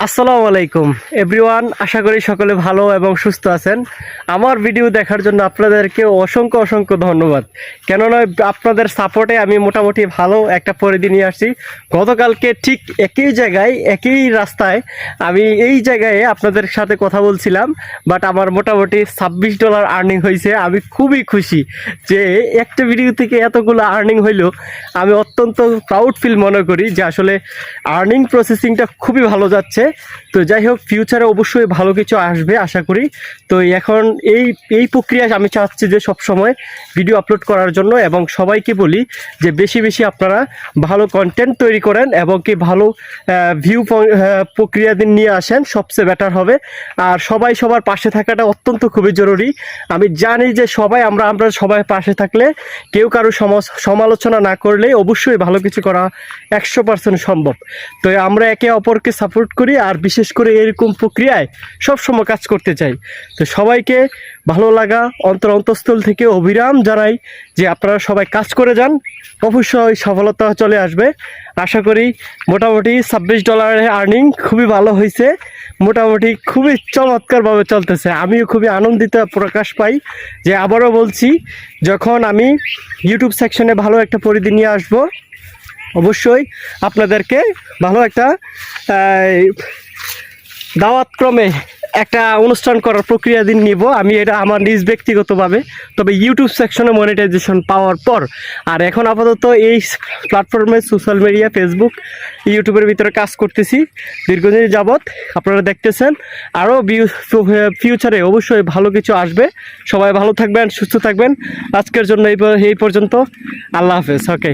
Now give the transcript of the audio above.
আসসালামু আলাইকুম। এভরিওয়ান, আশা করি সকলে ভালো এবং সুস্থ আছেন। আমার ভিডিও দেখার জন্য আপনাদেরকে অসংখ্য অসংখ্য ধন্যবাদ। কেননা আপনাদের সাপোর্টে আমি মোটামুটি ভালো একটা পরিধি নিয়ে আসছি। গতকালকে ঠিক একই জায়গায়, একই রাস্তায় আমি এই জায়গায় আপনাদের সাথে কথা বলছিলাম বাট আমার মোটামুটি ছাব্বিশ ডলার আর্নিং হয়েছে। আমি খুবই খুশি যে একটা ভিডিও থেকে এতগুলো আর্নিং হইল। আমি অত্যন্ত প্রাউড ফিল মনে করি যে আসলে আর্নিং প্রসেসিংটা খুবই ভালো যাচ্ছে। তো যাই হোক ফিউচারে অবশ্যই ভালো কিছু আসবে, আশা করি। তো এখন এই এই প্রক্রিয়া আমি চাচ্ছি যে সব সময় ভিডিও আপলোড করার জন্য এবং সবাইকে বলি যে বেশি বেশি আপনারা ভালো কন্টেন্ট তৈরি করেন এবং কি ভালো ভিউ প্রক্রিয়া দিন নিয়ে আসেন, সবচেয়ে বেটার হবে। আর সবাই সবার পাশে থাকাটা অত্যন্ত খুবই জরুরি। আমি জানি যে সবাই, আমরা আমরা সবাই পাশে থাকলে কেউ কারও সমালোচনা না করলে অবশ্যই ভালো কিছু করা একশো পার্সেন্ট সম্ভব। তো আমরা একে অপরকে সাপোর্ট করি। আর বিশেষ করে এরকম প্রক্রিয়ায় সবসময় কাজ করতে চাই। তো সবাইকে ভালো লাগা, অন্তর অন্তঃস্থল থেকে অবিরাম জানাই যে আপনারা সবাই কাজ করে যান, অবশ্যই সফলতা চলে আসবে। আশা করি মোটামুটি ছাব্বিশ ডলারের আর্নিং খুবই ভালো হয়েছে, মোটামুটি খুবই চমৎকারভাবে চলতেছে। আমিও খুবই আনন্দিত, প্রকাশ পাই যে আবারও বলছি, যখন আমি ইউটিউব সেকশনে ভালো একটা পরিধি নিয়ে আসব অবশ্যই আপনাদেরকে ভালো একটা দাওয়াতক্রমে একটা অনুষ্ঠান করার প্রক্রিয়া দিন নিব। আমি এটা আমার নিজ ব্যক্তিগতভাবে, তবে ইউটিউব সেকশনে মনিটাইজেশন পাওয়ার পর, আর এখন আপাতত এই প্ল্যাটফর্মে সোশ্যাল মিডিয়া ফেসবুক ইউটিউবের ভিতরে কাজ করতেছি। দীর্ঘদিন যাবৎ আপনারা দেখতেছেন, আরও ফিউচারে অবশ্যই ভালো কিছু আসবে। সবাই ভালো থাকবেন, সুস্থ থাকবেন। আজকের জন্য এই পর্যন্ত। আল্লাহ হাফেজ ওকে